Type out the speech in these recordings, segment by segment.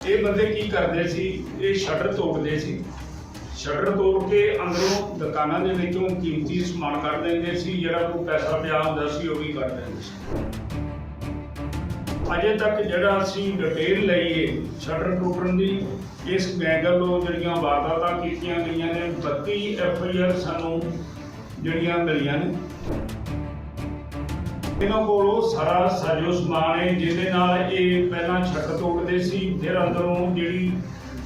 ਇਹ ਬੰਦੇ ਕੀ ਕਰਦੇ ਸੀ? ਇਹ ਸ਼ਟਰ ਤੋੜਦੇ ਸੀ। ਸ਼ਟਰ ਤੋੜ ਕੇ ਅੰਦਰੋਂ ਦੁਕਾਨਾਂ ਦੇ ਵਿੱਚੋਂ ਕੀਮਤੀ ਸਮਾਨ ਕੱਢ ਦਿੰਦੇ ਸੀ, ਜਿਹੜਾ ਕੋਈ ਪੈਸਾ ਪਿਆ ਹੁੰਦਾ ਸੀ, ਉਹ ਵੀ ਕੱਢ ਦਿੰਦੇ ਸੀ। ਅਜੇ ਤੱਕ ਜਿਹੜਾ ਅਸੀਂ ਡਿਟੇਲ ਲਈਏ ਸ਼ਟਰ ਟੁੱਟਣ ਦੀ, ਇਸ ਗੈਂਗ ਵੱਲੋਂ ਜਿਹੜੀਆਂ ਵਾਰਦਾਤਾਂ ਕੀਤੀਆਂ ਗਈਆਂ ਨੇ 32 ਐਫ ਆਈ ਆਰ ਸਾਨੂੰ ਜਿਹੜੀਆਂ ਮਿਲੀਆਂ ਨੇ। ਇਹਨਾਂ ਕੋਲੋਂ ਸਾਰਾ ਸਾਜੋ ਸਮਾਨ ਹੈ, ਜਿਹਦੇ ਨਾਲ ਇਹ ਪਹਿਲਾਂ ਛੱਟ ਤੋੜਦੇ ਸੀ, ਫਿਰ ਅੰਦਰੋਂ ਜਿਹੜੀ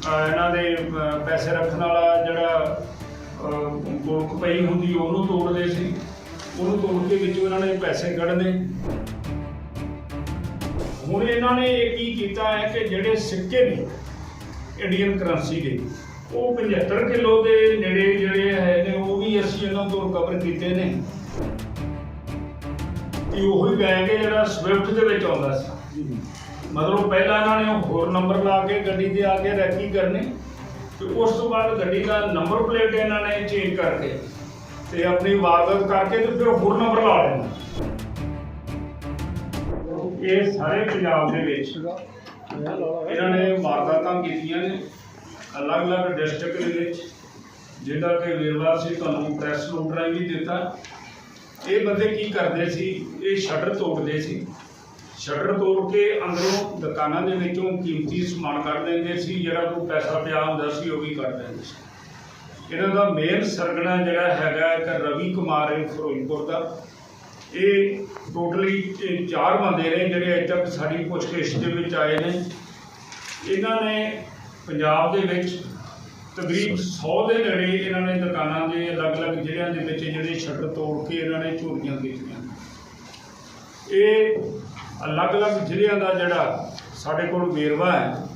ਇਹਨਾਂ ਦੇ ਪੈਸੇ ਰੱਖਣ ਵਾਲਾ ਜਿਹੜਾ ਗੋਲਕ ਪਈ ਹੁੰਦੀ, ਉਹਨੂੰ ਤੋੜਦੇ ਸੀ। ਉਹਨੂੰ ਤੋੜ ਕੇ ਵਿੱਚੋਂ ਇਹਨਾਂ ਨੇ ਪੈਸੇ ਕੱਢਦੇ ਹੁਣ ਇਹਨਾਂ ਨੇ ਇਹ ਕੀ ਕੀਤਾ ਹੈ ਕਿ ਜਿਹੜੇ ਸਿੱਕੇ ਨੇ ਇੰਡੀਅਨ ਕਰੰਸੀ ਦੇ, ਉਹ 75 ਕਿਲੋ ਦੇ ਨੇੜੇ ਜਿਹੜੇ ਹੈ ਨੇ ਉਹ ਵੀ ਅਸੀਂ ਇਹਨਾਂ ਤੋਂ ਰਿਕਵਰ ਕੀਤੇ ਨੇ। ਕਿ ਉਹੀ ਬੈਗ ਹੈ ਜਿਹੜਾ ਸਵਿਫਟ ਦੇ ਵਿੱਚ ਆਉਂਦਾ ਸੀ। ਮਤਲਬ ਪਹਿਲਾਂ ਇਹਨਾਂ ਨੇ ਉਹ ਹੋਰ ਨੰਬਰ ਲਾ ਕੇ ਗੱਡੀ ਦੇ ਆ ਕੇ ਰੈਕੀ ਕਰਨੀ। ਤੇ ਉਸ ਤੋਂ ਬਾਅਦ ਗੱਡੀ ਦਾ ਨੰਬਰ ਪਲੇਟ ਇਹਨਾਂ ਨੇ ਚੇਂਜ ਕਰਕੇ ਤੇ ਆਪਣੀ ਵਾਰਦਾਤ ਕਰਕੇ ਤੇ ਫਿਰ ਹੋਰ ਨੰਬਰ ਲਾ ਲੈਣਾ ਇਹ ਸਾਰੇ ਪੰਜਾਬ ਦੇ ਵਿੱਚ ਇਹਨਾਂ ਨੇ ਵਾਰਦਾਤਾਂ ਕੀਤੀਆਂ ਨੇ ਅਲੱਗ-ਅਲੱਗ ਡਿਸਟ੍ਰਿਕਟ ਦੇ ਵਿੱਚ। ਜਿਹਦਾ ਕਿ ਵੇਰਵਾ ਸੀ, ਤੁਹਾਨੂੰ ਪ੍ਰੈਸ ਨੋਟ ਰਾਹੀਂ ਵੀ ਦਿੱਤਾ। ਇਹ ਬੰਦੇ ਕੀ ਕਰਦੇ ਸੀ? ਇਹ ਸ਼ਟਰ ਤੋੜਦੇ ਸੀ। ਸ਼ਟਰ ਤੋੜ ਕੇ ਅੰਦਰੋਂ ਦੁਕਾਨਾਂ ਦੇ ਵਿੱਚੋਂ ਕੀਮਤੀ ਸਮਾਨ ਕੱਢ ਦਿੰਦੇ ਸੀ, ਜਿਹੜਾ ਕੋਈ ਪੈਸਾ ਪਿਆ ਹੁੰਦਾ ਸੀ, ਉਹ ਵੀ ਕੱਢ ਦਿੰਦੇ ਸੀ। ਇਹਨਾਂ ਦਾ ਮੇਨ ਸਰਗਣਾ ਜਿਹੜਾ ਹੈਗਾ ਇੱਕ ਰਵੀ ਕੁਮਾਰ ਹੈ ਫਿਰੋਜ਼ਪੁਰ ਦਾ। ਇਹ ਟੋਟਲੀ ਚਾਰ ਬੰਦੇ ਨੇ ਜਿਹੜੇ ਅੱਜ ਤੱਕ ਸਾਡੀ ਪੁੱਛਗਿੱਛ ਦੇ ਵਿੱਚ ਆਏ ਨੇ। ਇਹਨਾਂ ਨੇ ਪੰਜਾਬ ਦੇ ਵਿੱਚ ਤਕਰੀਬ 100 ਦੇ ਨੇੜੇ ਇਹਨਾਂ ਨੇ ਦੁਕਾਨਾਂ ਦੇ ਅਲੱਗ-ਅਲੱਗ ਜ਼ਿਲ੍ਹਿਆਂ ਦੇ ਵਿੱਚ ਜਿਹੜੇ ਸ਼ਟਰ ਤੋੜ ਕੇ ਇਹਨਾਂ ਨੇ ਚੋਰੀਆਂ ਕੀਤੀਆਂ ਇਹ ਅਲੱਗ-ਅਲੱਗ ਜ਼ਿਲ੍ਹਿਆਂ ਦਾ ਜਿਹੜਾ ਸਾਡੇ ਕੋਲ ਵੇਰਵਾ ਹੈ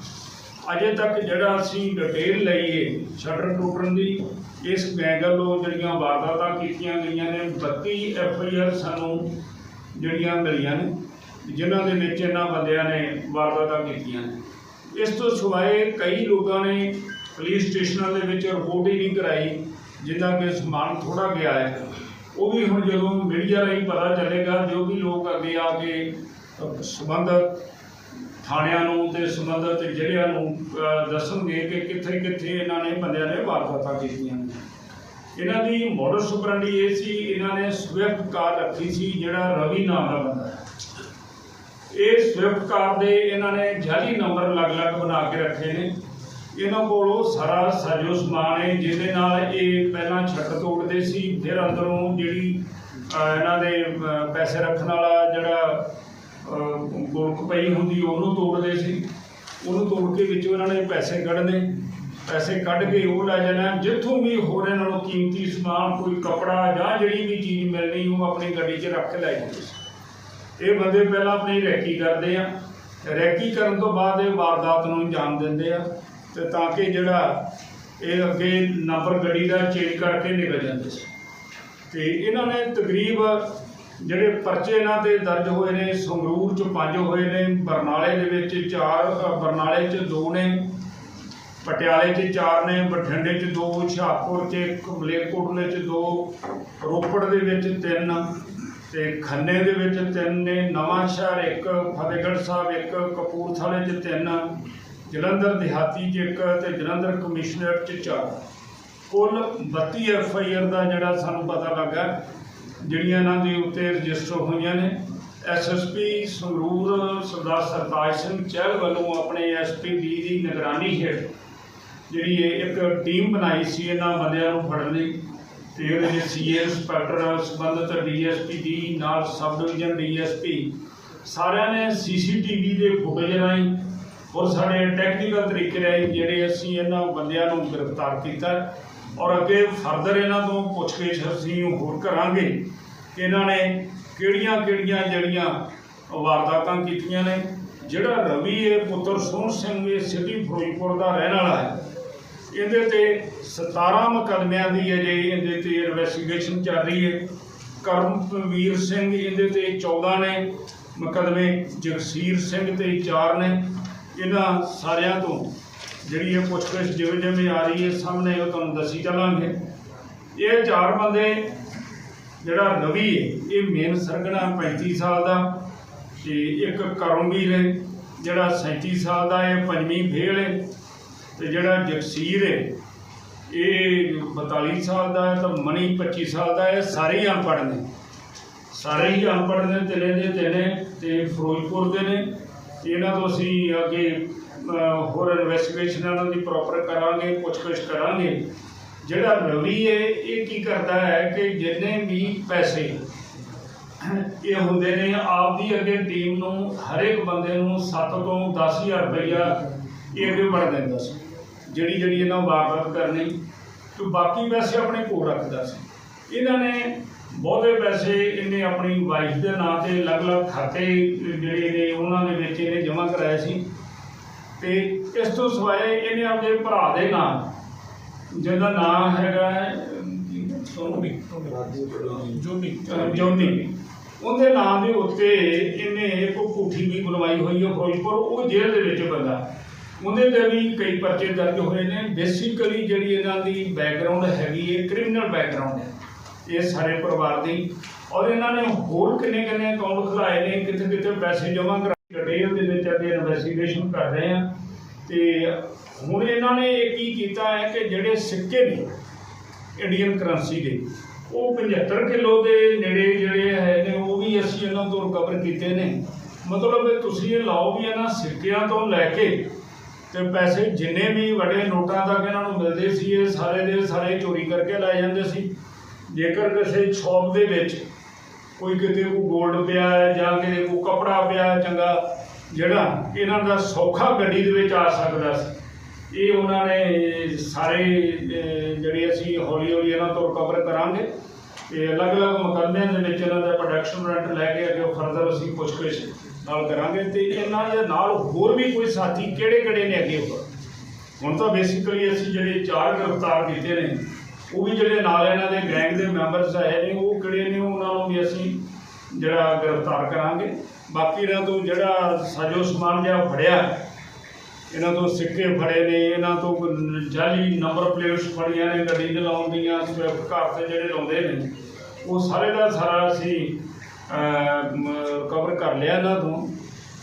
ਅਜੇ ਤੱਕ ਜਿਹੜਾ ਅਸੀਂ ਡਿਟੇਲ ਲਈਏ ਸ਼ਟਰ ਟੁੱਟਣ ਦੀ ਇਸ ਗੈਂਗ ਵੱਲੋਂ ਜਿਹੜੀਆਂ ਵਾਰਦਾਤਾਂ ਕੀਤੀਆਂ ਗਈਆਂ ਨੇ 32 ਐਫ ਆਈ ਆਰ ਸਾਨੂੰ ਜਿਹੜੀਆਂ ਮਿਲੀਆਂ ਨੇ ਜਿਨ੍ਹਾਂ ਦੇ ਵਿੱਚ ਇਹਨਾਂ ਬੰਦਿਆਂ ਨੇ ਵਾਰਦਾਤਾਂ ਕੀਤੀਆਂ ਇਸ ਤੋਂ ਸਿਵਾਏ ਕਈ ਲੋਕਾਂ ਨੇ ਪੁਲਿਸ ਸਟੇਸ਼ਨਾਂ ਦੇ ਵਿੱਚ ਰਿਪੋਰਟ ਹੀ ਨਹੀਂ ਕਰਾਈ ਜਿਨ੍ਹਾਂ ਕਿ ਸਮਾਨ ਥੋੜਾ ਗਿਆ ਹੈ। ਉਹ ਵੀ ਹੁਣ ਜਦੋਂ ਮੀਡੀਆ ਰਾਹੀਂ ਪਤਾ ਚੱਲੇਗਾ ਜੋ ਵੀ ਲੋਕ ਅੱਗੇ ਆ ਕੇ ਅਹ, ਸੰਬੰਧਿਤ ਥਾਣਿਆਂ ਨੂੰ ਤੇ ਸੰਬੰਧਿਤ ਜ਼ਿਲ੍ਹਿਆਂ ਨੂੰ ਦੱਸਣਗੇ ਕਿ ਕਿੱਥੇ ਕਿੱਥੇ ਇਹਨਾਂ ਨੇ ਬੰਦਿਆਂ ਨੇ ਵਾਰਦਾਤਾਂ ਕੀਤੀਆਂ ਇਹਨਾਂ ਦੀ ਮੋਡਸ ਸੁਪਰੰਡੀ ਇਹ ਸੀ ਇਹਨਾਂ ਨੇ ਸਵਿਫਟ ਕਾਰ ਰੱਖੀ ਸੀ ਜਿਹੜਾ ਰਵੀ ਨਾਮ ਦਾ ਬੰਦਾ ਹੈ। ਇਹ ਸਵਿਫਟ ਕਾਰ ਦੇ ਇਹਨਾਂ ਨੇ ਜਾਲੀ ਨੰਬਰ ਅਲੱਗ-ਅਲੱਗ ਬਣਾ ਕੇ ਰੱਖੇ ਨੇ। ਇਹਨਾਂ ਕੋਲੋਂ ਸਾਰਾ ਸਾਜੋ ਸਮਾਨ ਹੈ, ਜਿਹਦੇ ਨਾਲ ਇਹ ਪਹਿਲਾਂ ਛੱਟ ਤੋੜਦੇ ਸੀ, ਫਿਰ ਅੰਦਰੋਂ ਜਿਹੜੀ ਇਹਨਾਂ ਦੇ ਪੈਸੇ ਰੱਖਣ ਵਾਲਾ ਜਿਹੜਾ ਗੋਲਕ ਪਈ ਹੁੰਦੀ, ਉਹਨੂੰ ਤੋੜਦੇ ਸੀ। ਉਹਨੂੰ ਤੋੜ ਕੇ ਵਿੱਚੋਂ ਇਹਨਾਂ ਨੇ ਪੈਸੇ ਕੱਢਣੇ ਪੈਸੇ ਕੱਢ ਕੇ ਉਹ ਲੈ ਜਾਣਾ। ਜਿੱਥੋਂ ਵੀ ਹੋਰ ਇਹਨਾਂ ਨੂੰ ਕੀਮਤੀ ਸਮਾਨ, ਕੋਈ ਕੱਪੜਾ ਜਾਂ ਜਿਹੜੀ ਵੀ ਚੀਜ਼ ਮਿਲਣੀ, ਉਹ ਆਪਣੀ ਗੱਡੀ 'ਚ ਰੱਖ ਕੇ ਲੈ ਜਾਂਦੇ ਸੀ। ਇਹ ਬੰਦੇ ਪਹਿਲਾਂ ਆਪਣੀ ਰੈਕੀ ਕਰਦੇ ਆ। ਰੈਕੀ ਕਰਨ ਤੋਂ ਬਾਅਦ ਇਹ ਵਾਰਦਾਤ ਨੂੰ ਅੰਜਾਮ ਦਿੰਦੇ ਆ। ਤੇ ਤਾਂ ਕਿ ਜਿਹੜਾ ਇਹ ਅੱਗੇ ਨੰਬਰ ਗੱਡੀ ਦਾ ਚੇਂਜ ਕਰਕੇ ਨਿਕਲ ਜਾਂਦੇ ਸੀ। ਤੇ ਇਹਨਾਂ ਨੇ ਤਕਰੀਬ ਜਿਹੜੇ ਪਰਚੇ ਇਹਨਾਂ ਤੇ ਦਰਜ ਹੋਏ ਨੇ, ਸੰਗਰੂਰ ਚ ਪੰਜ ਹੋਏ ਨੇ, ਬਰਨਾਲੇ ਦੇ ਵਿੱਚ ਚਾਰ ਬਰਨਾਲੇ ਚ ਦੋ ਨੇ, ਪਟਿਆਲੇ ਚ ਚਾਰ ਨੇ, ਬਠਿੰਡੇ ਚ ਦੋ, ਹੁਸ਼ਿਆਰਪੁਰ ਚ ਇੱਕ, ਮਲੇਰਕੋਟਲੇ ਚ ਦੋ, ਰੋਪੜ ਦੇ ਵਿੱਚ ਤਿੰਨ ਤੇ ਖੰਨੇ ਦੇ ਵਿੱਚ ਤਿੰਨ ਨੇ ਨਵਾਂ ਸ਼ਹਿਰ ਇੱਕ, ਫਤਿਹਗੜ੍ਹ ਸਾਹਿਬ ਇੱਕ, ਕਪੂਰਥਲੇ ਚ ਤਿੰਨ ਜਲੰਧਰ ਦਿਹਾਤੀ ਚ ਇੱਕ ਤੇ ਜਲੰਧਰ ਕਮਿਸ਼ਨਰੇਟ ਚ ਚਾਰ। ਕੁੱਲ 32 ਐਫ ਆਈ ਆਰ ਦਾ ਜਿਹੜਾ ਸਾਨੂੰ ਪਤਾ ਲੱਗਾ, ਜਿਹੜੀਆਂ ਇਹਨਾਂ ਦੇ ਉੱਤੇ ਰਜਿਸਟਰ ਹੋਈਆਂ ਨੇ, S S P Sangrur Sardar Sartaj Singh Chahal ਵੱਲੋਂ ਆਪਣੇ ਐਸ ਪੀ ਡੀ ਦੀ ਨਿਗਰਾਨੀ ਹੇਠ ਜਿਹੜੀ ਇਹ ਇੱਕ ਟੀਮ ਬਣਾਈ ਸੀ ਇਹਨਾਂ ਬੰਦਿਆਂ ਨੂੰ ਫੜਨ ਲਈ ਤੇ ਉਹਦੇ ਵਿੱਚ ਸੀਏ ਇੰਸਪੈਕਟਰ ਸੰਬੰਧਿਤ ਡੀਐਸਪੀ ਦੀ ਨਾਲ ਸਬ ਡਿਵੀਜ਼ਨ ਡੀਐਸਪੀ ਸਾਰਿਆਂ ਨੇ ਸੀਸੀਟੀਵੀ ਦੇ ਫੁਟੇਜ ਰਾਹੀਂ ਔਰ ਸਾਡੇ ਟੈਕਨੀਕਲ ਤਰੀਕੇ ਰਾਹੀਂ ਜਿਹੜੇ ਅਸੀਂ ਇਹਨਾਂ ਬੰਦਿਆਂ ਨੂੰ ਗ੍ਰਿਫਤਾਰ ਕੀਤਾ ਔਰ ਅੱਗੇ ਫਰਦਰ ਇਹਨਾਂ ਤੋਂ ਪੁੱਛਗਿੱਛ ਅਸੀਂ ਹੋਰ ਕਰਾਂਗੇ ਕਿ ਇਹਨਾਂ ਨੇ ਕਿਹੜੀਆਂ ਕਿਹੜੀਆਂ ਜਿਹੜੀਆਂ ਵਾਰਦਾਤਾਂ ਕੀਤੀਆਂ ਨੇ, ਜਿਹੜਾ ਰਵੀ ਹੈ ਪੁੱਤਰ ਸੋਹਣ ਸਿੰਘ ਇਹ ਸਿਟੀ ਫਿਰੋਜ਼ਪੁਰ ਦਾ ਰਹਿਣ ਵਾਲਾ ਹੈ, ਇਹਦੇ ਤੇ 17 ਮੁਕੱਦਮਿਆਂ ਦੀ ਅਜੇ ਇਹਦੇ ਤੇ ਇਨਵੈਸਟੀਗੇਸ਼ਨ ਚੱਲ ਰਹੀ ਹੈ। ਕਰਮਵੀਰ ਸਿੰਘ ਇਹਦੇ ਤੇ 14 ਨੇ, ਮੁਕੱਦਮੇ ਜਗਸੀਰ ਸਿੰਘ ਤੇ 4 ਨੇ। ਇਹਨਾਂ ਸਾਰਿਆਂ ਤੋਂ ਜਿਹੜੀ ਇਹ ਪੁੱਛਗਿੱਛ ਜਿਵੇਂ ਜਿਵੇਂ ਆ ਰਹੀ ਹੈ ਸਾਹਮਣੇ ਉਹ ਤੁਹਾਨੂੰ ਦੱਸੀ ਚੱਲਾਂਗੇ। ਇਹ ਚਾਰ ਬੰਦੇ, ਜਿਹੜਾ ਰਵੀ ਹੈ, ਇਹ ਮੇਨ ਸਰਗਣਾ 35 ਸਾਲ ਦਾ ਤੇ ਇੱਕ ਕਰਮਵੀਰ ਹੈ, ਜਿਹੜਾ 37 ਸਾਲ ਦਾ ਇਹ ਪੰਜਵੀਂ ਫੇਲ ਹੈ ਤੇ ਜਿਹੜਾ ਜਗਸੀਰ ਹੈ, ਇਹ 42 ਸਾਲ ਦਾ ਹੈ ਤਾਂ ਮਣੀ 25 ਸਾਲ ਦਾ ਹੈ ਇਹ ਸਾਰੇ ਹੀ ਅਨਪੜ੍ਹ ਨੇ। ਸਾਰੇ ਹੀ ਅਨਪੜ੍ਹ ਨੇ, ਤਿੰਨੇ ਦੇ ਤਿੰਨੇ ਤੇ ਫਿਰੋਜ਼ਪੁਰ ਦੇ ਨੇ। ਇਹਨਾਂ ਤੋਂ ਅਸੀਂ ਅੱਗੇ ਹੋਰ ਇਨਵੈਸਟੀਗੇਸ਼ਨ ਇਹਨਾਂ ਦੀ ਪ੍ਰੋਪਰ ਕਰਾਂਗੇ, ਪੁੱਛਗਿੱਛ ਕਰਾਂਗੇ। ਜਿਹੜਾ ਰਵੀ ਹੈ ਇਹ ਕੀ ਕਰਦਾ ਹੈ ਕਿ ਜਿੰਨੇ ਵੀ ਪੈਸੇ ਇਹ ਹੁੰਦੇ ਨੇ ਆਪ ਦੀ ਅੱਗੇ ਟੀਮ ਨੂੰ ਹਰੇਕ ਬੰਦੇ ਨੂੰ 7 ਤੋਂ 10000 ਰੁਪਈਆ ਇਹ ਅੱਗੇ ਵੜ ਦਿੰਦਾ ਸੀ। ਜਿਹੜੀ ਜਿਹੜੀ ਇਹਨਾਂ ਵਾਰਦਾਤ ਕਰਨੀ। ਤੇ ਬਾਕੀ ਪੈਸੇ ਆਪਣੇ ਕੋਲ ਰੱਖਦਾ ਸੀ। ਇਹਨਾਂ ਨੇ ਬਹੁਤੇ ਪੈਸੇ ਇਹਨੇ ਆਪਣੀ ਵਾਈਫ ਦੇ ਨਾਂ ਤੇ ਅਲੱਗ-ਅਲੱਗ ਖਾਤੇ ਜਿਹੜੇ ਨੇ ਉਹਨਾਂ ਦੇ ਵਿੱਚ ਇਹਨੇ ਜਮ੍ਹਾਂ ਕਰਾਏ ਸੀ। ਤੇ ਇਸ ਤੋਂ ਸਿਵਾਏ ਇਹਨੇ ਆਪਣੇ ਭਰਾ ਦੇ ਨਾਂ, ਜਿਹਦਾ ਨਾਂ ਹੈਗਾ, ਸੋਨੀ ਜੋਨੀ ਜੋਨੀ। ਉਹਦੇ ਨਾਂ ਦੇ ਉੱਤੇ ਇਹਨੇ ਇੱਕ ਕੋਠੀ ਵੀ ਬਣਵਾਈ ਹੋਈ ਹੈ ਫਿਰੋਜ਼ਪੁਰ, ਉਹ ਜੇਲ੍ਹ ਦੇ ਵਿੱਚ ਬੰਦਾ। ਉਹਦੇ ਤੇ ਵੀ ਕਈ ਪਰਚੇ ਦਰਜ ਹੋਏ ਨੇ। ਬੇਸਿਕਲੀ ਜਿਹੜੀ ਇਹਨਾਂ ਦੀ ਬੈਕਗ੍ਰਾਉਂਡ ਹੈਗੀ ਹੈ ਕ੍ਰਿਮੀਨਲ ਬੈਕਗ੍ਰਾਉਂਡ ਹੈ। ਇਹ ਸਾਰੇ ਪਰਿਵਾਰ ਦੀ। ਔਰ ਇਹਨਾਂ ਨੇ ਹੋਰ ਕਿੰਨੇ ਕਿੰਨੇ ਅਕਾਊਂਟ ਖੁਲਾਏ ਨੇ, ਕਿੱਥੇ ਕਿੱਥੇ ਪੈਸੇ ਜਮ੍ਹਾਂ ਕਰਾਏ ਡਿਟੇਲ ਉਹਦੇ ਵਿੱਚ ਅੱਗੇ ਇਨਵੈਸਟੀਗੇਸ਼ਨ ਕਰ ਰਹੇ ਆ। ਤੇ ਹੁਣ ਇਹਨਾਂ ਨੇ ਇਹ ਕੀ ਕੀਤਾ ਹੈ ਕਿ ਜਿਹੜੇ ਸਿੱਕੇ ਨੇ ਇੰਡੀਅਨ ਕਰੰਸੀ ਦੇ, ਉਹ 75 ਕਿਲੋ ਦੇ ਨੇੜੇ ਜਿਹੜੇ ਹੈ ਨੇ, ਉਹ ਵੀ ਅਸੀਂ ਇਹਨਾਂ ਤੋਂ ਰਿਕਵਰ ਕੀਤੇ ਨੇ। ਮਤਲਬ ਤੁਸੀਂ ਇਹ ਲਾਓ ਵੀ ਇਹਨਾਂ ਸਿੱਕਿਆਂ ਤੋਂ ਲੈ ਕੇ ਤੇ ਪੈਸੇ ਜਿੰਨੇ ਵੀ ਵੱਡੇ ਨੋਟਾਂ ਤੱਕ ਇਹਨਾਂ ਨੂੰ ਮਿਲਦੇ ਸੀ, ਇਹ ਸਾਰੇ ਦੇ ਸਾਰੇ ਚੋਰੀ ਕਰਕੇ ਲੈ ਜਾਂਦੇ ਸੀ। ਜੇਕਰ ਕਿਸੇ ਸ਼ੌਪ ਦੇ ਵਿੱਚ ਕੋਈ ਕਿਤੇ ਕੋ 골ਡ ਪਿਆ ਹੈ ਜਾਂ ਕਿਤੇ ਕੋ ਕਪੜਾ ਪਿਆ ਹੈ ਚੰਗਾ, ਜਿਹੜਾ ਇਹਨਾਂ ਦਾ ਸੌਖਾ ਗੱਡੀ ਦੇ ਵਿੱਚ ਆ ਸਕਦਾ ਸੀ, ਇਹ ਉਹਨਾਂ ਨੇ ਸਾਰੇ ਜਿਹੜੇ ਅਸੀਂ ਹੌਲੀ ਹੌਲੀ ਇਹਨਾਂ ਤੋਂ ਰਿਕਵਰ ਕਰਾਂਗੇ। ਤੇ ਅਲੱਗ-ਅਲੱਗ ਮੁਕੱਦਮਿਆਂ ਦੇ ਵਿੱਚ ਇਹਨਾਂ ਦਾ ਪ੍ਰੋਡਕਸ਼ਨ ਰੈਂਟ ਲੈ ਕੇ ਅੱਗੇ ਫਰਦਰ ਅਸੀਂ ਪੁੱਛਗਿੱਛ ਨਾਲ ਕਰਾਂਗੇ ਤੇ ਇਹਨਾਂ ਦੇ ਨਾਲ ਹੋਰ ਵੀ ਕੋਈ ਸਾਥੀ ਕਿਹੜੇ-ਕਿਹੜੇ ਨੇ ਅੱਗੇ ਹੋਰ ਹੁਣ ਤਾਂ ਬੇਸਿਕਲੀ ਅਸੀਂ ਜਿਹੜੇ ਚਾਰ ਗ੍ਰਿਫਤਾਰ ਕੀਤੇ ਨੇ ਉਹ ਵੀ ਜਿਹੜੇ ਨਾਲ ਇਹਨਾਂ ਦੇ ਗੈਂਗ ਦੇ ਮੈਂਬਰਸ ਆਏ ਨੇ, ਉਹ ਕਿਹੜੇ ਨੇ ਉਹਨਾਂ ਨੂੰ ਵੀ ਅਸੀਂ ਜਿਹੜਾ ਗ੍ਰਿਫਤਾਰ ਕਰਾਂਗੇ। ਬਾਕੀ ਇਹਨਾਂ ਤੋਂ ਜਿਹੜਾ ਸਾਜੋ ਸਮਾਨ ਜਿਹਾ ਫੜਿਆ, ਇਹਨਾਂ ਤੋਂ ਸਿੱਕੇ ਫੜੇ ਨੇ, ਇਹਨਾਂ ਤੋਂ ਜਾਲੀ ਨੰਬਰ ਪਲੇਟਸ ਫੜੀਆਂ ਨੇ, ਗੱਡੀ ਦੇ ਲਾਉਣ ਦੀਆਂ, ਸਵਿਫਟ ਕਾਰ ਤੇ ਜਿਹੜੇ ਲਾਉਂਦੇ ਨੇ, ਉਹ ਸਾਰੇ ਦਾ ਸਾਰਾ ਅਸੀਂ ਕਵਰ ਕਰ ਲਿਆ ਇਹਨਾਂ ਤੋਂ।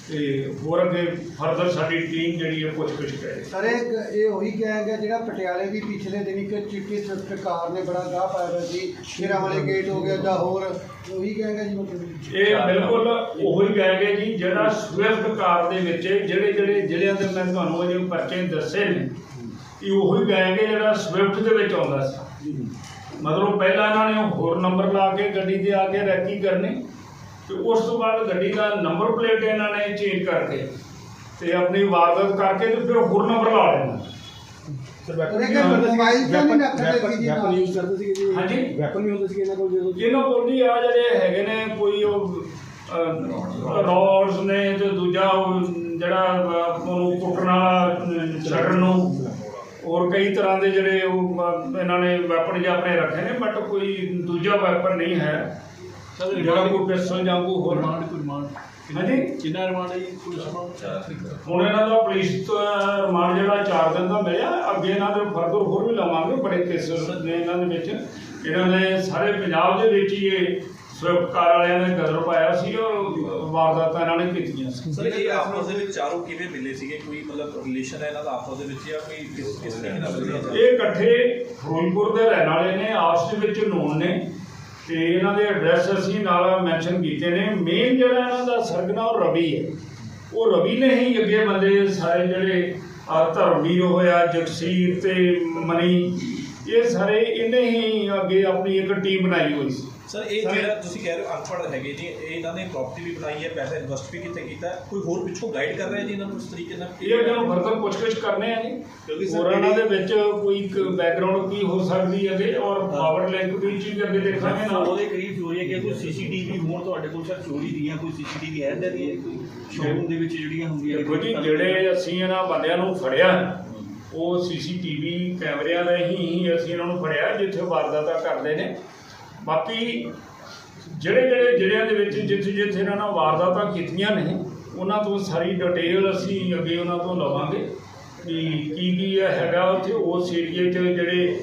ਤੇ ਹੋਰ ਅੱਗੇ ਫਰਦਰ ਸਾਡੀ ਟੀਮ ਜਿਹੜੀ ਹੈ ਪੁੱਛ ਗਿੱਛ ਕਰੇ ਸਰ ਇਹ ਇਹ ਉਹੀ ਗੈਂਗ ਹੈ ਜਿਹੜਾ ਪਟਿਆਲੇ ਵੀ ਪਿਛਲੇ ਦਿਨ ਇੱਕ ਚਿੱਟੀ ਸਵਿਫਟ ਕਾਰ ਨੇ ਬੜਾ ਗਾਹ ਪਾਇਆ ਹੋਇਆ ਸੀ ਸ਼ੇਰਾਂ ਵਾਲੇ ਗੇਟ ਹੋ ਗਿਆ ਜਾਂ ਹੋਰ ਉਹੀ ਗੈਂਗ ਹੈ ਜੀ ਮਤਲਬ ਇਹ ਬਿਲਕੁਲ ਉਹੀ ਗਏ ਗਏ ਜੀ ਜਿਹੜਾ ਸਵਿਫਟ ਕਾਰ ਦੇ ਵਿੱਚ ਜਿਹੜੇ ਜਿਹੜੇ ਜ਼ਿਲ੍ਹਿਆਂ ਦੇ ਮੈਂ ਤੁਹਾਨੂੰ ਅਜੇ ਪਰਚੇ ਦੱਸੇ ਨੇ ਕਿ ਉਹੀ ਗਏ ਗਏ ਜਿਹੜਾ ਸਵਿਫਟ ਦੇ ਵਿੱਚ ਆਉਂਦਾ ਸੀ। ਮਤਲਬ ਪਹਿਲਾਂ ਇਹਨਾਂ ਨੇ ਹੋਰ ਨੰਬਰ ਲਾ ਕੇ ਗੱਡੀ ਦੇ ਆ ਕੇ ਰੈਕੀ ਕਰਨੀ। ਤੇ ਉਸ ਤੋਂ ਬਾਅਦ ਗੱਡੀ ਦਾ ਨੰਬਰ ਪਲੇਟ ਇਹਨਾਂ ਨੇ ਚੇਂਜ ਕਰਕੇ ਤੇ ਆਪਣੀ ਵਾਰਦਾਤ ਕਰਕੇ ਤੇ ਫਿਰ ਹੋਰ ਨੰਬਰ ਲਾ ਲੈਣਾ। ਉਹਨੇ ਕਿ ਮੋਬਾਈਲ ਤਾਂ ਨਹੀਂ ਰੱਖਦੇ ਸੀ ਜੀ ਜੀ ਕੋਲ ਜੀ ਆ ਜਿਹੜੇ ਹੈਗੇ ਨੇ ਕੋਈ ਉਹ ਰੋਡਸ ਨੇ ਤੇ ਦੂਜਾ ਉਹ ਜਿਹੜਾ ਉਹਨੂੰ ਕੁੱਟਣ ਵਾਲਾ ਨੂੰ। ਹੋਰ ਕਈ ਤਰ੍ਹਾਂ ਦੇ ਜਿਹੜੇ ਉਹ ਇਹਨਾਂ ਨੇ ਵੈਪਨ ਜਿਹਾ ਆਪਣੇ ਰੱਖੇ ਨੇ ਬਟ ਕੋਈ ਦੂਜਾ ਵੈਪਨ ਨਹੀਂ ਹੈ। ਜਿਹੜਾ ਕੋਈ ਪਿਸਟਲ ਜਾਂ ਕੋਈ ਹੋਰ ਰਿਮਾਂਡ ਕੋਈ ਰਿਮਾਂਡ ਹਾਂਜੀ? ਕਿੰਨਾ ਰਿਮਾਂਡ ਹੈ ਜੀ? Police remand? ਹੁਣ ਇਹਨਾਂ ਦਾ ਪੁਲਿਸ ਤੋਂ ਰਿਮਾਂਡ ਜਿਹੜਾ 4 ਦਿਨ ਦਾ ਮਿਲਿਆ ਅੱਗੇ ਇਹਨਾਂ ਦੇ ਫਰਦਰ ਹੋਰ ਵੀ ਲਵਾਂਗੇ ਬੜੇ ਕੇਸਸ ਨੇ ਇਹਨਾਂ ਦੇ ਵਿੱਚ। ਇਹਨਾਂ ਨੇ ਸਾਰੇ ਪੰਜਾਬ ਦੇ ਵਿੱਚ ਹੀ ਇਹ ਸਵਿਫਟ ਕਾਰ ਵਾਲਿਆਂ ਨੇ ਗਦਰ ਪਾਇਆ ਸੀ ਔਰ ਵਾਰਦਾਤਾਂ ਇਹਨਾਂ ਨੇ ਕੀਤੀਆਂ ਸੀ। ਸਰ ਇਹ ਆਪਸ ਦੇ ਵਿੱਚ ਚਾਰੋਂ ਕਿਵੇਂ ਮਿਲੇ ਸੀਗੇ? ਕੋਈ ਮਤਲਬ ਰਿਲੇਸ਼ਨ ਹੈ ਇਹਨਾਂ ਦਾ ਆਪਸ ਦੇ ਵਿੱਚ ਜਾਂ ਕੋਈ ਕਿਸ ਕਿਸ ਤਰੀਕੇ ਨਾਲ ਮਿਲੇ ਜਾਂ- ਇਹ ਇਕੱਠੇ ਫਿਰੋਜ਼ਪੁਰ ਦੇ ਰਹਿਣ ਵਾਲੇ ਨੇ ਆਪਸ ਦੇ ਵਿੱਚ ਨੋਨ ਨੇ। ਤੇ ਇਹਨਾਂ ਦੇ ਐਡਰੈਸ ਅਸੀਂ ਨਾਲ ਮੈਂਸ਼ਨ ਕੀਤੇ ਨੇ। ਮੇਨ ਜਿਹੜਾ ਇਹਨਾਂ ਦਾ ਸਰਗਨਾ ਉਹ ਰਵੀ ਹੈ। ਉਹ ਰਵੀ ਨੇ ਹੀ ਅੱਗੇ ਬੰਦੇ ਸਾਰੇ ਜਿਹੜੇ ਆਹ ਧਰਮਵੀਰ ਹੋਇਆ, ਜਗਸੀਰ ਤੇ ਮਨੀ, ਇਹ ਸਾਰੇ ਇਹਨੇ ਹੀ ਅੱਗੇ ਆਪਣੀ ਇੱਕ ਟੀਮ ਬਣਾਈ ਹੋਈ ਸੀ। ਸਰ ਇਹ ਜਿਹੜਾ ਤੁਸੀਂ ਕਹਿ ਰਹੇ ਹੋ ਅਨਪੜ੍ਹ ਹੈਗੇ ਜੀ ਇਹ ਇਹਨਾਂ ਨੇ ਪ੍ਰਾਪਰਟੀ ਵੀ ਬਣਾਈ ਹੈ ਪੈਸਾ ਇਨਵੈਸਟ ਵੀ ਕਿਤੇ ਕੀਤਾ ਹੈ। ਕੋਈ ਹੋਰ ਪਿੱਛੋਂ ਗਾਈਡ ਕਰ ਰਿਹਾ ਜੀ ਇਹਨਾਂ ਨੂੰ ਇਸ ਤਰੀਕੇ ਨਾਲ? ਇਹ ਅੱਗੇ ਨੂੰ ਫਰਦਰ ਪੁੱਛਗਿੱਛ ਕਰਨੇ ਆ ਜੀ। ਕਿਉਂਕਿ ਸਰ ਹੋਰ ਇਹਨਾਂ ਦੇ ਵਿੱਚ ਕੋਈ ਇੱਕ ਬੈਕਗ੍ਰਾਉਂਡ ਕੀ ਹੋ ਸਕਦੀ ਹੈ ਤੇ ਔਰ ਪਾਵਰ ਲਿੰਕ ਵੀ ਚੀਜ਼ ਅੱਗੇ ਦੇਖਾਂਗੇ ਨਾਲ ਉਹਦੇ ਕਰੀਬ ਚੋਰੀ ਹੈ ਕਿ ਕੋਈ ਸੀਸੀਟੀਵੀ ਹੋਣ ਤੁਹਾਡੇ ਕੋਲ ਸਰ ਚੋਰੀ ਦੀਆਂ ਕੋਈ ਸੀਸੀਟੀਵੀ ਹੈ ਇੱਦਾਂ ਦੀ ਕੋਈ ਸ਼ੋਰੂਮ ਦੇ ਵਿੱਚ ਜਿਹੜੀਆਂ ਹੁੰਦੀਆਂ ਦੇਖੋ ਜੀ ਜਿਹੜੇ ਅਸੀਂ ਇਹਨਾਂ ਬੰਦਿਆਂ ਨੂੰ ਫੜਿਆ ਉਹ ਸੀਸੀਟੀਵੀ ਕੈਮਰਿਆਂ ਰਾਹੀਂ ਹੀ ਅਸੀਂ ਇਹਨਾਂ ਨੂੰ ਫੜਿਆ ਜਿੱਥੇ ਵਾਰਦਾਤਾਂ ਕਰਦੇ ਨੇ। ਬਾਕੀ ਜਿਹੜੇ ਜਿਹੜੇ ਜ਼ਿਲ੍ਹਿਆਂ ਦੇ ਵਿੱਚ ਜਿੱਥੇ ਜਿੱਥੇ ਇਹਨਾਂ ਨਾਲ ਵਾਰਦਾਤਾਂ ਕੀਤੀਆਂ ਨੇ, ਉਹਨਾਂ ਤੋਂ ਸਾਰੀ ਡਿਟੇਲ ਅਸੀਂ ਅੱਗੇ ਉਹਨਾਂ ਤੋਂ ਲਵਾਂਗੇ ਕਿ ਕੀ ਕੀ ਹੈਗਾ ਉੱਥੇ। ਉਸ ਏਰੀਏ 'ਚ ਜਿਹੜੇ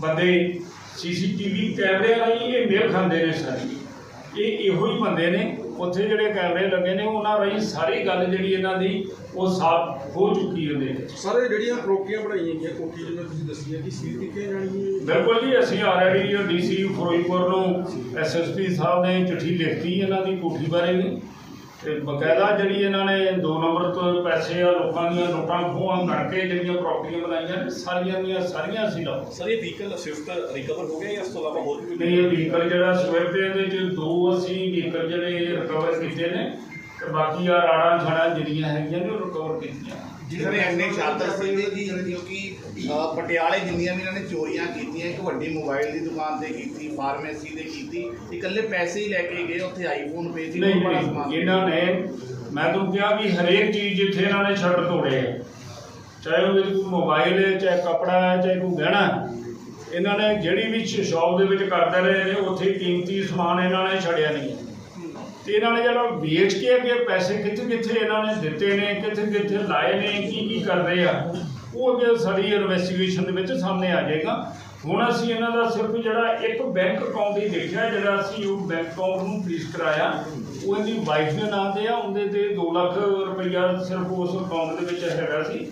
ਬੰਦੇ ਸੀਸੀਟੀਵੀ ਕੈਮਰਿਆਂ ਰਾਹੀਂ ਇਹ ਮੇਲ ਖਾਂਦੇ ਨੇ ਸਾਰੇ। ਇਹ ਇਹੋ ਹੀ ਬੰਦੇ ਨੇ। ਉੱਥੇ ਜਿਹੜੇ ਕੈਮਰੇ ਲੱਗੇ ਨੇ, ਉਹਨਾਂ ਰਾਹੀਂ ਸਾਰੀ ਗੱਲ ਜਿਹੜੀ ਇਹਨਾਂ ਦੀ ਉਹ ਸਾਫ਼ ਹੋ ਚੁੱਕੀ ਹੈ ਉਹਦੇ ਸਾਰੇ ਜਿਹੜੀਆਂ ਪ੍ਰੋਪਰਟੀਆਂ ਬਣਾਈਆਂ ਗਈਆਂ ਕੋਠੀ ਜਿਵੇਂ ਤੁਸੀਂ ਦੱਸੀ ਹੈ ਕਿ ਸੀਲ ਕੀਤੀਆਂ ਜਾਣਗੀਆਂ ਬਿਲਕੁਲ ਜੀ ਅਸੀਂ ਆਲਰੇਡੀ ਡੀਸੀ ਫਿਰੋਜ਼ਪੁਰ ਨੂੰ ਐਸਐਸਪੀ ਸਾਹਿਬ ਨੇ ਚਿੱਠੀ ਲਿਖਤੀ ਇਹਨਾਂ ਦੀ ਕੋਠੀ ਬਾਰੇ ਵੀ। ਤੇ ਬਕਾਇਦਾ ਜਿਹੜੀ ਇਹਨਾਂ ਨੇ 2 ਨੰਬਰ ਤੋਂ ਪੈਸੇ ਆ ਲੋਕਾਂ ਦੀਆਂ ਨੋਟਾਂ ਖੋਹਾਂ ਕਰਕੇ ਜਿਹੜੀਆਂ ਪ੍ਰਾਪਰਟੀਆਂ ਬਣਾਈਆਂ ਨੇ ਸਾਰੀਆਂ ਦੀਆਂ ਸਾਰੀਆਂ ਅਸੀਂ ਲਾਓ। ਸਰ ਇਹ ਵਹੀਕਲ ਸਵਿਫਟ ਰਿਕਵਰ ਹੋ ਗਿਆ ਜਾਂ ਇਸ ਤੋਂ ਇਲਾਵਾ ਹੋਰ ਵੀ ਕੋਈ ਨਹੀਂ ਇਹ ਵਹੀਕਲ ਜਿਹੜਾ ਸਵਿਫਟ ਦੇ ਵਿੱਚ ਦੋ ਅਸੀਂ ਵਹੀਕਲ ਜਿਹੜੇ ਰਿਕਵਰ ਕੀਤੇ ਨੇ ਤੇ ਬਾਕੀ ਆ ਰਾੜਾਂ ਛੜਾਂ ਜਿਹੜੀਆਂ ਹੈਗੀਆਂ ਨੇ ਉਹ ਰਿਕਵਰ ਕੀਤੀਆਂ। ਜਿਹੜੇ ਇੰਨੇ ਸ਼ਾਤਰ ਸੀਗੇ ਜੀ ਕਿਉਂਕਿ ਅਹ, ਪਟਿਆਲੇ ਜਿੰਨੀਆਂ ਵੀ ਇਹਨਾਂ ਨੇ ਚੋਰੀਆਂ ਕੀਤੀਆਂ ਇੱਕ ਵੱਡੀ ਮੋਬਾਈਲ ਦੀ ਦੁਕਾਨ ਤੇ ਕੀਤੀ ਫਾਰਮੇਸੀ ਤੇ ਕੀਤੀ ਇਕੱਲੇ ਪੈਸੇ ਹੀ ਲੈ ਕੇ ਗਏ ਉੱਥੇ ਆਈਫੋਨ ਪੇ ਸੀ ਨਹੀਂ ਬੜਾ ਨਹੀਂ ਸਮਾਨ ਇਹਨਾਂ ਨੇ ਮੈਂ ਤੁਹਾਨੂੰ ਕਿਹਾ ਵੀ ਹਰੇਕ ਚੀਜ਼ ਜਿੱਥੇ ਇਹਨਾਂ ਨੇ ਛੱਡ ਤੋੜੇ ਆ। ਚਾਹੇ ਉਹਦੇ 'ਚ ਕੋਈ ਮੋਬਾਈਲ ਹੈ ਚਾਹੇ ਕਪੜਾ ਹੈ ਚਾਹੇ ਕੋਈ ਗਹਿਣਾ ਹੈ, ਇਹਨਾਂ ਨੇ ਜਿਹੜੀ ਵੀ ਸ਼ੌਪ ਦੇ ਵਿੱਚ ਕਰਦੇ ਰਹੇ ਨੇ ਉੱਥੇ ਕੀਮਤੀ ਸਮਾਨ ਇਹਨਾਂ ਨੇ ਛੱਡਿਆ ਨਹੀਂ। ਹੈ। ਤੇ ਇਹਨਾਂ ਨੇ ਜਿਹੜਾ ਵੇਚ ਕੇ ਅੱਗੇ ਪੈਸੇ ਕਿੱਥੇ ਕਿੱਥੇ ਇਹਨਾਂ ਨੇ ਦਿੱਤੇ ਨੇ, ਕਿੱਥੇ ਕਿੱਥੇ ਲਾਏ ਨੇ, ਕੀ ਕੀ ਕਰਦੇ ਆ, ਉਹ ਅੱਗੇ ਸਾਡੀ ਇਨਵੈਸਟੀਗੇਸ਼ਨ ਦੇ ਵਿੱਚ ਸਾਹਮਣੇ ਆ ਜਾਏਗਾ। ਹੁਣ ਅਸੀਂ ਇਹਨਾਂ ਦਾ ਸਿਰਫ ਜਿਹੜਾ ਇੱਕ ਬੈਂਕ ਅਕਾਊਂਟ ਹੀ ਦੇਖਿਆ, ਜਿਹੜਾ ਅਸੀਂ ਉਹ ਬੈਂਕ ਅਕਾਊਂਟ ਨੂੰ ਫ੍ਰੀਜ਼ ਕਰਾਇਆ। ਉਹ ਇਹਦੀ ਵਾਈਫ ਦੇ ਨਾਂ ਤੇ ਆ, ਉਹਦੇ ਤੇ 2 ਲੱਖ ਰੁਪਈਆ ਸਿਰਫ ਉਸ ਅਕਾਊਂਟ ਦੇ ਵਿੱਚ ਹੈਗਾ ਸੀ।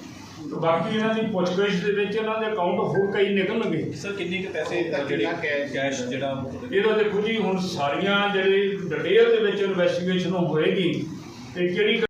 ਬਾਕੀ ਇਹਨਾਂ ਦੀ ਪੁੱਛਗਿੱਛ ਦੇ ਵਿੱਚ ਇਹਨਾਂ ਦੇ ਅਕਾਊਂਟ ਹੋਰ ਕਈ ਨਿਕਲਣਗੇ ਸਰ ਕਿੰਨੇ ਕੁ ਪੈਸੇ ਜਿਹੜੇ? ਕੈਸ਼ ਜਿਹੜਾ ਇਹਦਾ ਦੇਖੋ ਜੀ ਹੁਣ ਸਾਰੀਆਂ ਜਿਹੜੇ ਡਿਟੇਲ ਦੇ ਵਿੱਚ ਇਨਵੈਸਟੀਗੇਸ਼ਨ ਹੋਏਗੀ ਤੇ ਕਿਹੜੀ